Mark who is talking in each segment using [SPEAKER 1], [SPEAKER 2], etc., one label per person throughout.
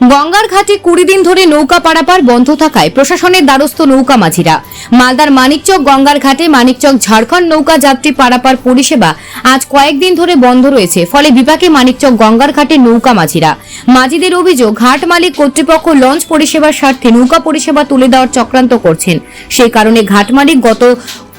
[SPEAKER 1] গঙ্গার ঘাটে কুড়ি দিন ধরে নৌকা পারাপার বন্ধ থাকায় প্রশাসনের দ্বারস্থ নৌকা মাঝিরা। মালদার মানিকচক গঙ্গার ঘাটে মানিকচক ঝাড়খণ্ড নৌকা যাত্রী পারাপার পরিষেবা আজ কয়েকদিন ধরে বন্ধ রয়েছে, ফলে বিপাকে মানিকচক গঙ্গার ঘাটে নৌকা মাঝিরা। মাঝিদের অভিযোগ, ঘাট মালিক কর্তৃপক্ষ লঞ্চ পরিষেবার স্বার্থে নৌকা পরিষেবা তুলে দেওয়ার চক্রান্ত করছেন। সেই কারণে ঘাট মালিক গত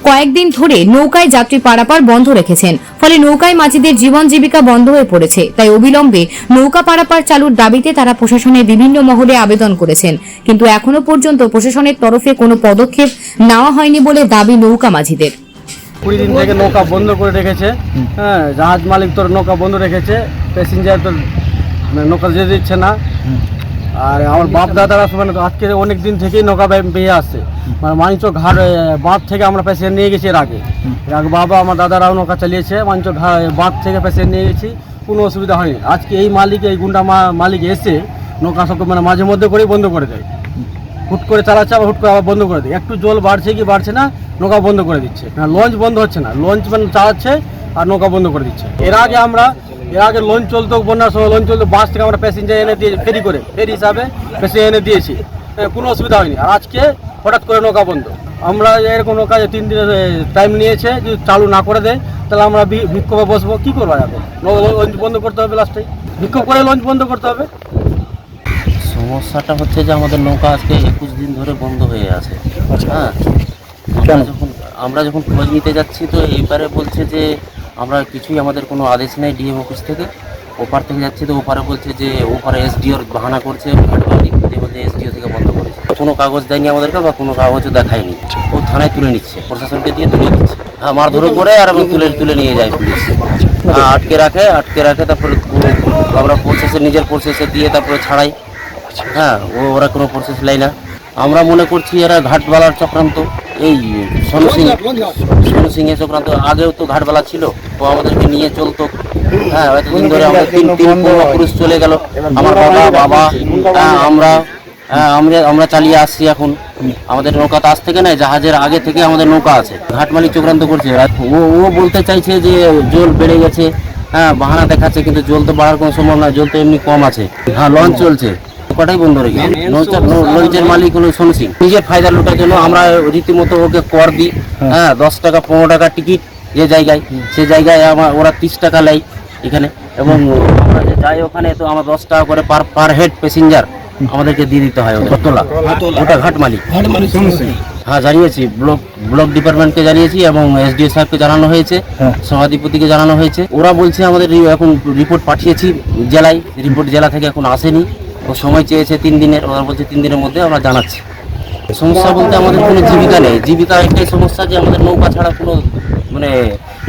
[SPEAKER 1] কয়েকদিন ধরে নৌকায় যাত্রী পারাপার বন্ধ রেখেছেন। ফলে নৌকায় মাঝিদের জীবন জীবিকা বন্ধ হয়ে পড়েছে। তাই অবিলম্বে নৌকা পারাপার চালুর দাবিতে তারা প্রশাসনের বিভিন্ন মহলে আবেদন করেছেন। কিন্তু এখনও পর্যন্ত প্রশাসনের তরফে কোনো পদক্ষেপ নেওয়া হয়নি বলে দাবি নৌকা মাঝিদের।
[SPEAKER 2] কুড়ি দিন থেকে নৌকা বন্ধ করে রেখেছে। হ্যাঁ জাহাজ মালিক তোর নৌকা বন্ধ রেখেছে। প্যাসেঞ্জার তোর মানে নৌকা যেতে দিচ্ছে না। আর আমার বাপ দাদারা সব মানে আজকে অনেক দিন থেকেই নৌকা বেয়ে আসছে মানে মানিচক ঘাট বাঁধ থেকে আমরা প্যাসেঞ্জার নিয়ে গেছি এর আগে। বাবা আমার দাদারাও নৌকা চালিয়েছে মানিচক ঘাট বাঁধ থেকে প্যাসেঞ্জার নিয়ে গেছি। কোনো অসুবিধা হয়নি। আজকে এই মালিক, এই গুন্ডা মালিক এসে নৌকা সবকে মানে মাঝে মধ্যে করেই বন্ধ করে দেয়। হুট করে চালাচ্ছে, আবার হুট করে আবার বন্ধ করে দেয়। একটু জল বাড়ছে কি বাড়ছে না, নৌকা বন্ধ করে দিচ্ছে। লঞ্চ বন্ধ হচ্ছে না। লঞ্চ মানে চালাচ্ছে আর নৌকা বন্ধ করে দিচ্ছে। এর আগে আমরা, এর আগে লঞ্চ চলতো, বন্যার সময় লঞ্চ চলতো, বাস থেকে আমরা প্যাসেঞ্জার এনে দিয়ে, ফেরি করে, ফেরি হিসাবে প্যাসেঞ্জার এনে দিয়েছি। কোনো অসুবিধা হয়নি। আর আজকে হঠাৎ করে নৌকা বন্ধ। আমরা এরকম নৌকা তিন দিনের টাইম নিয়েছে যদি চালু না করে দেয় তাহলে আমরা বিক্ষোভে বসবো। কী করব যাবে লঞ্চ বন্ধ করতে হবে লাস্টে বিক্ষোভ করে লঞ্চ বন্ধ করতে হবে।
[SPEAKER 3] সমস্যাটা হচ্ছে যে আমাদের নৌকা আজকে একুশ দিন ধরে বন্ধ হয়ে আছে। হ্যাঁ? আমরা যখন আমরা যখন খোঁজ নিতে যাচ্ছি তো এইবারে বলছে যে আমরা কিছুই আমাদের কোনো আদেশ নেই ডিএম অফিস থেকে। ওপার থেকে যাচ্ছি তো ওপারে বলছে যে ওপারে এসডিওর বাহানা করছে ঘাট মালিক যে বলছে এসডিও থেকে বন্ধ করেছে কোনো কাগজ দেয়নি আমাদেরকে বা কোনো কাগজও দেখায়নি। ও থানায় তুলে নিচ্ছে প্রশাসনকে দিয়ে তুলে নিচ্ছে। হ্যাঁ মারধরও করে আর এবং তুলে তুলে নিয়ে যায় পুলিশ। হ্যাঁ, আটকে রাখে আটকে রাখে তারপরে আমরা প্রসেসে নিজের প্রসেসে দিয়ে তারপরে ছাড়াই। হ্যাঁ ও ওরা কোনো প্রসেস লাই না। আমরা মনে করছি এরা ঘাটবালার চক্রান্ত। এই সোনু সিং সোনু সিং এর চক্রান্ত আগেও তো ঘাটবালা ছিল। ও আমাদেরকে নিয়ে চলতো। হ্যাঁ এতদিন ধরে আমাদের তিন তিন পুরুষ চলে গেল। আমার বাবা বাবা হ্যাঁ, আমরা আমরা আমরা চালিয়ে আসছি এখন। আমাদের নৌকা তো আজ থেকে নয় জাহাজের আগে থেকে আমাদের নৌকা আছে। ঘাট মালিক চক্রান্ত করছে। ও ও বলতে চাইছে যে জল বেড়ে গেছে। হ্যাঁ বাহানা দেখাচ্ছে কিন্তু জল তো বাড়ার কোনো সম্ভব না জল তো এমনি কম আছে। হ্যাঁ লঞ্চ চলছে। কটাই বন্ধ রেখে লঞ্চের মালিক হলো সোনু সিং। নিজের ফায়দা লোটার জন্য আমরা রীতিমতো ওকে কর দিই। হ্যাঁ। দশ টাকা পনেরো টাকা টিকিট যে জায়গায় সে জায়গায় আমার ওরা তিরিশ টাকা নেয় এখানে। এবং আমরা যে যাই ওখানে তো আমার দশ টাকা করে পার পার হেড প্যাসেঞ্জার আমাদেরকে দিয়ে দিতে হয় তোলা ওটা ঘাট মালিক। হ্যাঁ জানিয়েছি। ব্লক ব্লক ডিপার্টমেন্টকে জানিয়েছি এবং এসডিও সাহেবকে জানানো হয়েছে। সভাধিপতিকে জানানো হয়েছে। ওরা বলছে আমাদের এখন রিপোর্ট পাঠিয়েছি জেলায়। রিপোর্ট জেলা থেকে এখন আসেনি। ও সময় চেয়েছে তিন দিনের ওরা বলছে তিন দিনের মধ্যে আমরা জানাচ্ছি। সমস্যা বলতে আমাদের কোনো জীবিকা নেই। জীবিকা একটাই সমস্যা যে আমাদের নৌকা ছাড়া কোনো মানে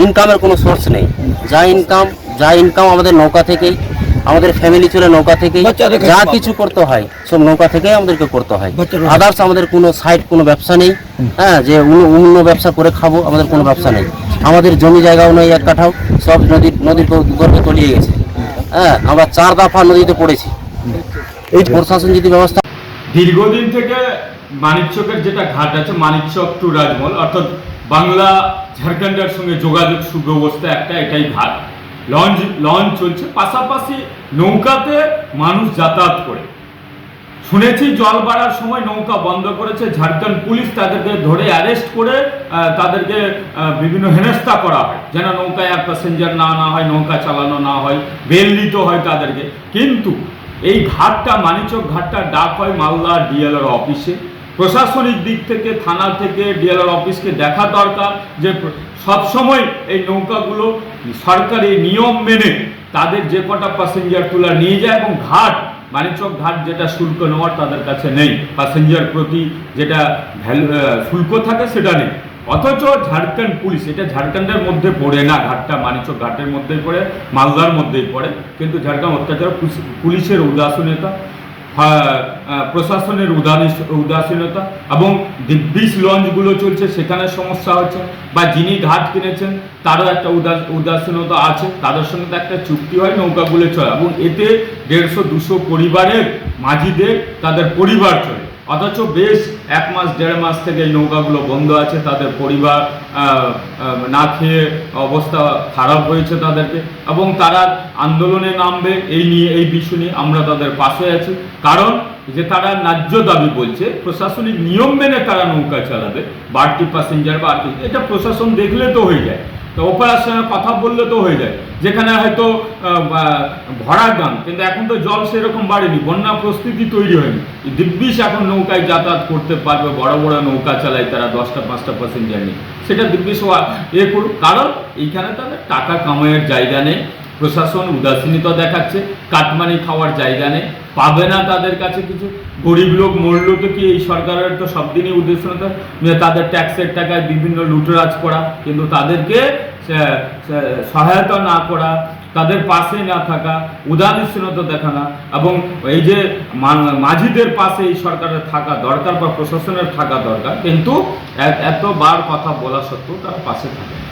[SPEAKER 3] ইনকামের কোনো সোর্স নেই। যা ইনকাম যা ইনকাম আমাদের নৌকা থেকেই আমাদের ফ্যামিলি চলে নৌকা থেকেই যা কিছু করতে হয় সব নৌকা থেকেই আমাদেরকে করতে হয়। আদার্স আমাদের কোনো সাইড কোনো ব্যবসা নেই। হ্যাঁ যে অন্য- অন্য ব্যবসা করে খাব আমাদের কোনো ব্যবসা নেই। আমাদের জমি জায়গাও নেই এক কাঠাও সব নদীর নদীর গর্ভে তলিয়ে গেছে। হ্যাঁ আমরা চার দফা নদীতে পড়েছি। এই প্রশাসন যদি ব্যবস্থা
[SPEAKER 4] দীর্ঘদিন থেকে মানিকচকের যেটা ঘাট আছে মানিকচক টু রাজমহল অর্থাৎ বাংলা ঝাড়খণ্ডের সঙ্গে যোগাযোগ সুব্যবস্থা একটা এটাই ঘাট। লঞ্চ লঞ্চ চলছে। পাশাপাশি নৌকাতে মানুষ যাতায়াত করে। শুনেছি জল বাড়ার সময় নৌকা বন্ধ করেছে। ঝাড়খণ্ড পুলিশ তাদেরকে ধরে অ্যারেস্ট করে তাদেরকে বিভিন্ন হেনস্থা করা হয়। যেন নৌকায় আর প্যাসেঞ্জার না না হয়, নৌকা চালানো না হয় বেল দিতে হয় তাদেরকে। কিন্তু এই ঘাটটা, মানিচক ঘাটটা ডাক হয় মালদা ডিএলআর অফিসে। প্রশাসনিক দিক থেকে, থানা থেকে ডিএলআর অফিসকে দেখা দরকার যে সবসময় এই নৌকাগুলো সরকারি নিয়ম মেনে তাদের যে কটা প্যাসেঞ্জার তোলা নিয়ে যায় এবং ঘাট মানিচক ঘাট যেটা শুল্ক নেওয়ার তাদের কাছে নেই। প্যাসেঞ্জার প্রতি যেটা ভ্যালু শুল্ক থাকে সেটা নেই। অথচ ঝাড়খণ্ড পুলিশ, এটা ঝাড়খণ্ডের মধ্যে পড়ে না, ঘাটটা মানিচক ঘাটের মধ্যেই পড়ে, মালদার মধ্যেই পড়ে। কিন্তু ঝাড়খণ্ড অত্যাচার পুলিশ- পুলিশের উদাসীনতা প্রশাসনের উদাস উদাসীনতা এবং দিব্যিস লঞ্চগুলো চলছে, সেখানে সমস্যা হচ্ছে বা যিনি ঘাট কিনেছেন, তারও একটা উদাস, উদাসীনতা আছে, তাদের সঙ্গে তো একটা চুক্তি হয়, নৌকাগুলো চলে এবং এতে দেড়শো দুশো পরিবারের মাঝিদের, তাদের পরিবার চলে অথচ বেশ এক মাস, দেড় মাস থেকে নৌকাগুলো বন্ধ আছে, তাদের পরিবার না খেয়ে অবস্থা খারাপ হয়েছে তাদেরকে এবং তারা আন্দোলনে নামবে, এই নিয়ে, এই বিষয় নিয়ে আমরা তাদের পাশে আছি। কারণ যে তারা ন্যায্য দাবি বলছে, প্রশাসনিক নিয়ম মেনে তারা নৌকা চালাবে, বাড়তি প্যাসেঞ্জার বাড়তি এটা প্রশাসন দেখলে তো হয়ে যায়। তো ওপারার সঙ্গে কথা বললে তো হয়ে যায়। যেখানে হয়তো ভরার গান, কিন্তু এখন তো জল সেরকম বাড়েনি, বন্যা প্রস্তুতি তৈরি হয়নি। দিব্যিস এখন নৌকায় যাতায়াত করতে পারবে, বড় বড় নৌকা চালায় তারা দশটা, পাঁচটা পার্সেন্ট যায়নি সেটা দিব্যিস এ করুক। কারণ, এইখানে তাদের টাকা কামাইয়ের জায়গা নেই। প্রশাসন উদাসীনতা দেখাচ্ছে, কাটমানি খাওয়ার জায়গা নেই, পাবে না তাদের কাছে কিছু গরিব লোক, মরলো তো কি এই সরকারের তো সব দিনই উদ্দেশ্যতা যে তাদের ট্যাক্সের টাকায় বিভিন্ন লুটরাজ করা, কিন্তু তাদেরকে সহায়তা না করা, তাদের পাশে না থাকা, উদাসীনতা দেখানো এবং এই যে মাঝিদের পাশে এই সরকারের থাকা দরকার বা প্রশাসনের থাকা দরকার, কিন্তু এতবার কথা বলা সত্ত্বেও তারা পাশে থাকে না।